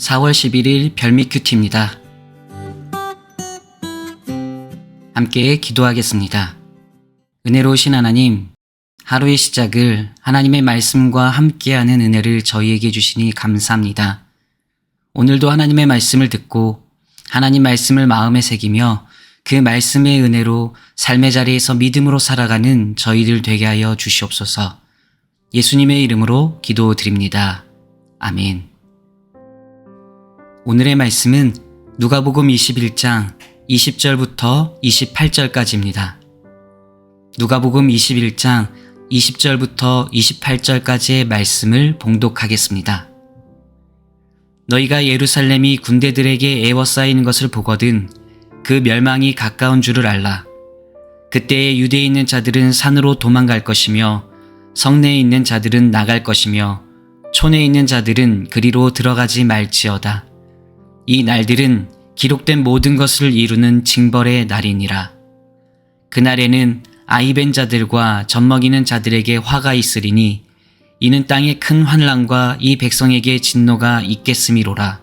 4월 11일 별미 큐티입니다. 함께 기도하겠습니다. 은혜로우신 하나님, 하루의 시작을 하나님의 말씀과 함께하는 은혜를 저희에게 주시니 감사합니다. 오늘도 하나님의 말씀을 듣고 하나님 말씀을 마음에 새기며 그 말씀의 은혜로 삶의 자리에서 믿음으로 살아가는 저희들 되게 하여 주시옵소서. 예수님의 이름으로 기도드립니다. 아멘. 오늘의 말씀은 누가복음 21장 20절부터 28절까지입니다. 누가복음 21장 20절부터 28절까지의 말씀을 봉독하겠습니다. 너희가 예루살렘이 군대들에게 애워싸이는 것을 보거든 그 멸망이 가까운 줄을 알라. 그때에 유대에 있는 자들은 산으로 도망갈 것이며 성내에 있는 자들은 나갈 것이며 촌에 있는 자들은 그리로 들어가지 말지어다. 이 날들은 기록된 모든 것을 이루는 징벌의 날이니라. 그날에는 아이벤 자들과 젖먹이는 자들에게 화가 있으리니 이는 땅에 큰 환란과 이 백성에게 진노가 있겠음이로라.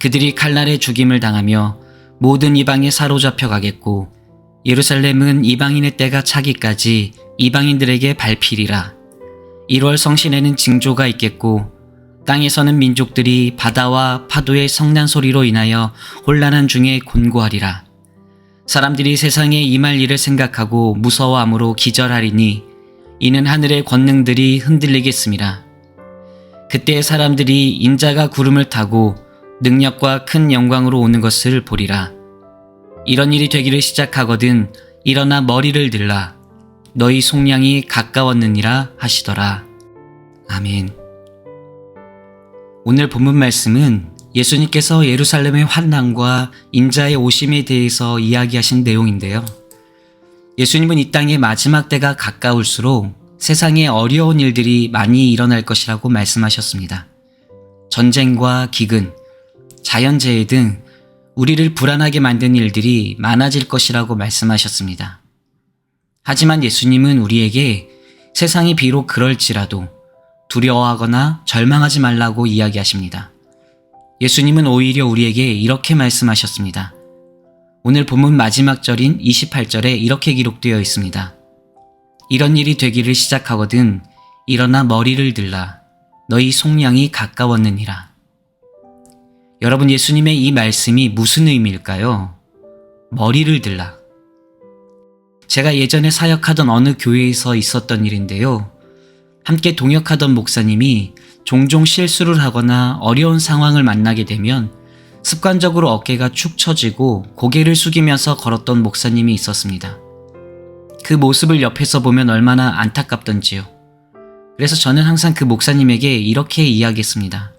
그들이 칼날에 죽임을 당하며 모든 이방에 사로잡혀 가겠고 예루살렘은 이방인의 때가 차기까지 이방인들에게 발필이라. 1월 성신에는 징조가 있겠고 땅에서는 민족들이 바다와 파도의 성난 소리로 인하여 혼란한 중에 곤고하리라. 사람들이 세상에 임할 일을 생각하고 무서워함으로 기절하리니 이는 하늘의 권능들이 흔들리겠습니다. 그때 사람들이 인자가 구름을 타고 능력과 큰 영광으로 오는 것을 보리라. 이런 일이 되기를 시작하거든 일어나 머리를 들라. 너희 속량이 가까웠느니라 하시더라. 아멘. 오늘 본문 말씀은 예수님께서 예루살렘의 환난과 인자의 오심에 대해서 이야기하신 내용인데요. 예수님은 이 땅의 마지막 때가 가까울수록 세상에 어려운 일들이 많이 일어날 것이라고 말씀하셨습니다. 전쟁과 기근, 자연재해 등 우리를 불안하게 만든 일들이 많아질 것이라고 말씀하셨습니다. 하지만 예수님은 우리에게 세상이 비록 그럴지라도 두려워하거나 절망하지 말라고 이야기하십니다. 예수님은 오히려 우리에게 이렇게 말씀하셨습니다. 오늘 본문 마지막 절인 28절에 이렇게 기록되어 있습니다. 이런 일이 되기를 시작하거든 일어나 머리를 들라 너희 속량이 가까웠느니라. 여러분 예수님의 이 말씀이 무슨 의미일까요? 머리를 들라. 제가 예전에 사역하던 어느 교회에서 있었던 일인데요. 함께 동역하던 목사님이 종종 실수를 하거나 어려운 상황을 만나게 되면 습관적으로 어깨가 축 처지고 고개를 숙이면서 걸었던 목사님이 있었습니다. 그 모습을 옆에서 보면 얼마나 안타깝던지요. 그래서 저는 항상 그 목사님에게 이렇게 이야기했습니다.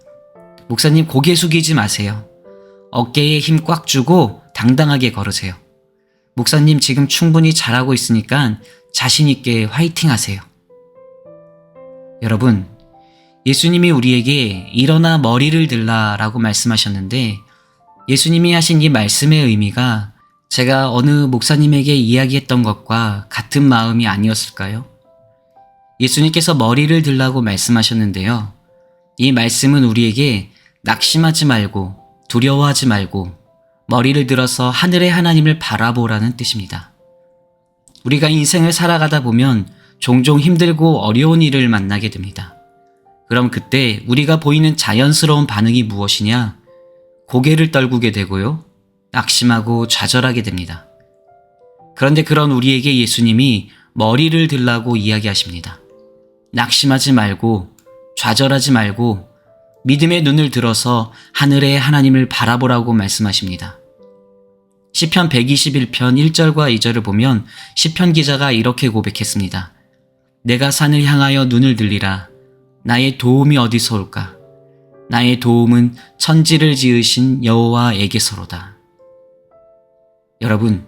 목사님 고개 숙이지 마세요. 어깨에 힘 꽉 주고 당당하게 걸으세요. 목사님 지금 충분히 잘하고 있으니까 자신있게 화이팅 하세요. 여러분, 예수님이 우리에게 일어나 머리를 들라 라고 말씀하셨는데 예수님이 하신 이 말씀의 의미가 제가 어느 목사님에게 이야기했던 것과 같은 마음이 아니었을까요? 예수님께서 머리를 들라고 말씀하셨는데요. 이 말씀은 우리에게 낙심하지 말고 두려워하지 말고 머리를 들어서 하늘의 하나님을 바라보라는 뜻입니다. 우리가 인생을 살아가다 보면 종종 힘들고 어려운 일을 만나게 됩니다. 그럼 그때 우리가 보이는 자연스러운 반응이 무엇이냐? 고개를 떨구게 되고요. 낙심하고 좌절하게 됩니다. 그런데 그런 우리에게 예수님이 머리를 들라고 이야기하십니다. 낙심하지 말고 좌절하지 말고 믿음의 눈을 들어서 하늘의 하나님을 바라보라고 말씀하십니다. 시편 121편 1절과 2절을 보면 시편 기자가 이렇게 고백했습니다. 내가 산을 향하여 눈을 들리라. 나의 도움이 어디서 올까? 나의 도움은 천지를 지으신 여호와에게서로다. 여러분,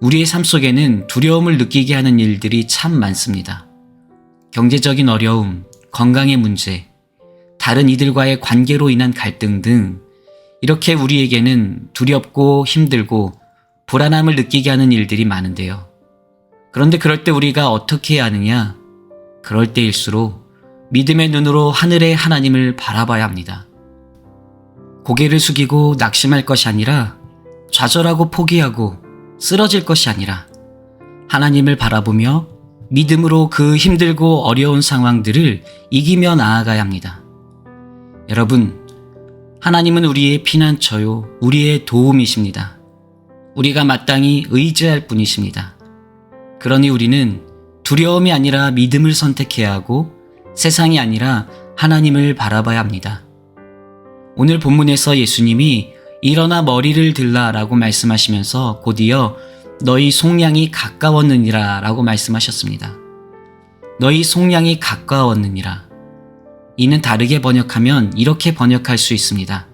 우리의 삶 속에는 두려움을 느끼게 하는 일들이 참 많습니다. 경제적인 어려움, 건강의 문제, 다른 이들과의 관계로 인한 갈등 등 이렇게 우리에게는 두렵고 힘들고 불안함을 느끼게 하는 일들이 많은데요. 그런데 그럴 때 우리가 어떻게 해야 하느냐? 그럴 때일수록 믿음의 눈으로 하늘의 하나님을 바라봐야 합니다. 고개를 숙이고 낙심할 것이 아니라 좌절하고 포기하고 쓰러질 것이 아니라 하나님을 바라보며 믿음으로 그 힘들고 어려운 상황들을 이기며 나아가야 합니다. 여러분, 하나님은 우리의 피난처요, 우리의 도움이십니다. 우리가 마땅히 의지할 분이십니다. 그러니 우리는 두려움이 아니라 믿음을 선택해야 하고 세상이 아니라 하나님을 바라봐야 합니다. 오늘 본문에서 예수님이 일어나 머리를 들라 라고 말씀하시면서 곧이어 너희 속량이 가까웠느니라 라고 말씀하셨습니다. 너희 속량이 가까웠느니라. 이는 다르게 번역하면 이렇게 번역할 수 있습니다.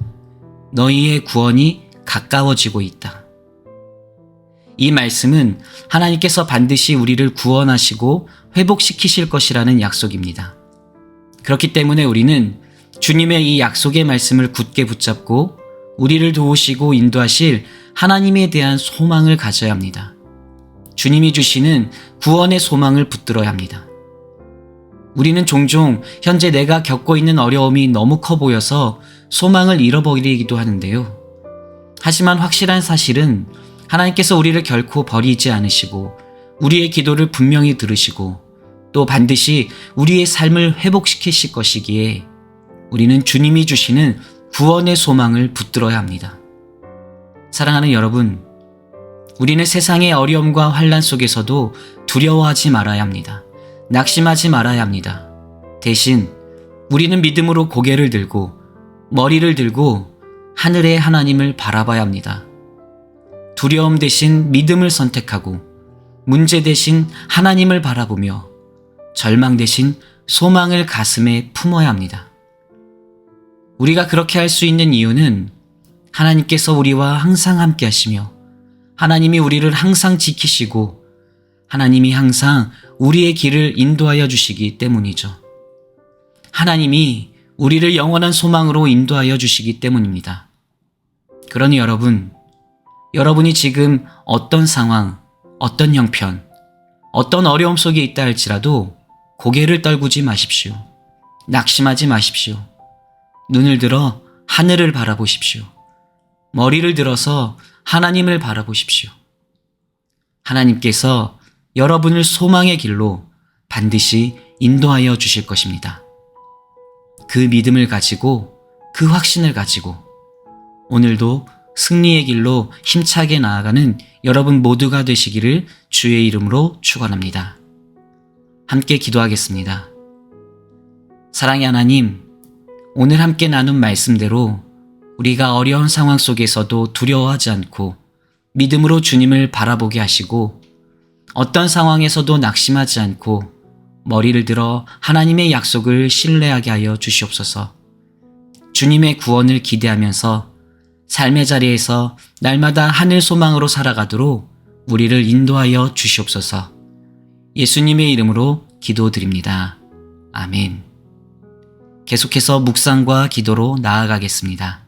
너희의 구원이 가까워지고 있다. 이 말씀은 하나님께서 반드시 우리를 구원하시고 회복시키실 것이라는 약속입니다. 그렇기 때문에 우리는 주님의 이 약속의 말씀을 굳게 붙잡고 우리를 도우시고 인도하실 하나님에 대한 소망을 가져야 합니다. 주님이 주시는 구원의 소망을 붙들어야 합니다. 우리는 종종 현재 내가 겪고 있는 어려움이 너무 커 보여서 소망을 잃어버리기도 하는데요. 하지만 확실한 사실은 하나님께서 우리를 결코 버리지 않으시고 우리의 기도를 분명히 들으시고 또 반드시 우리의 삶을 회복시키실 것이기에 우리는 주님이 주시는 구원의 소망을 붙들어야 합니다. 사랑하는 여러분, 우리는 세상의 어려움과 환란 속에서도 두려워하지 말아야 합니다. 낙심하지 말아야 합니다. 대신 우리는 믿음으로 고개를 들고 머리를 들고 하늘의 하나님을 바라봐야 합니다. 두려움 대신 믿음을 선택하고 문제 대신 하나님을 바라보며 절망 대신 소망을 가슴에 품어야 합니다. 우리가 그렇게 할 수 있는 이유는 하나님께서 우리와 항상 함께 하시며 하나님이 우리를 항상 지키시고 하나님이 항상 우리의 길을 인도하여 주시기 때문이죠. 하나님이 우리를 영원한 소망으로 인도하여 주시기 때문입니다. 그러니 여러분, 여러분이 지금 어떤 상황, 어떤 형편, 어떤 어려움 속에 있다 할지라도 고개를 떨구지 마십시오. 낙심하지 마십시오. 눈을 들어 하늘을 바라보십시오. 머리를 들어서 하나님을 바라보십시오. 하나님께서 여러분을 소망의 길로 반드시 인도하여 주실 것입니다. 그 믿음을 가지고 그 확신을 가지고 오늘도 승리의 길로 힘차게 나아가는 여러분 모두가 되시기를 주의 이름으로 축원합니다. 함께 기도하겠습니다. 사랑의 하나님, 오늘 함께 나눈 말씀대로 우리가 어려운 상황 속에서도 두려워하지 않고 믿음으로 주님을 바라보게 하시고 어떤 상황에서도 낙심하지 않고 머리를 들어 하나님의 약속을 신뢰하게 하여 주시옵소서. 주님의 구원을 기대하면서 삶의 자리에서 날마다 하늘 소망으로 살아가도록 우리를 인도하여 주시옵소서. 예수님의 이름으로 기도드립니다. 아멘. 계속해서 묵상과 기도로 나아가겠습니다.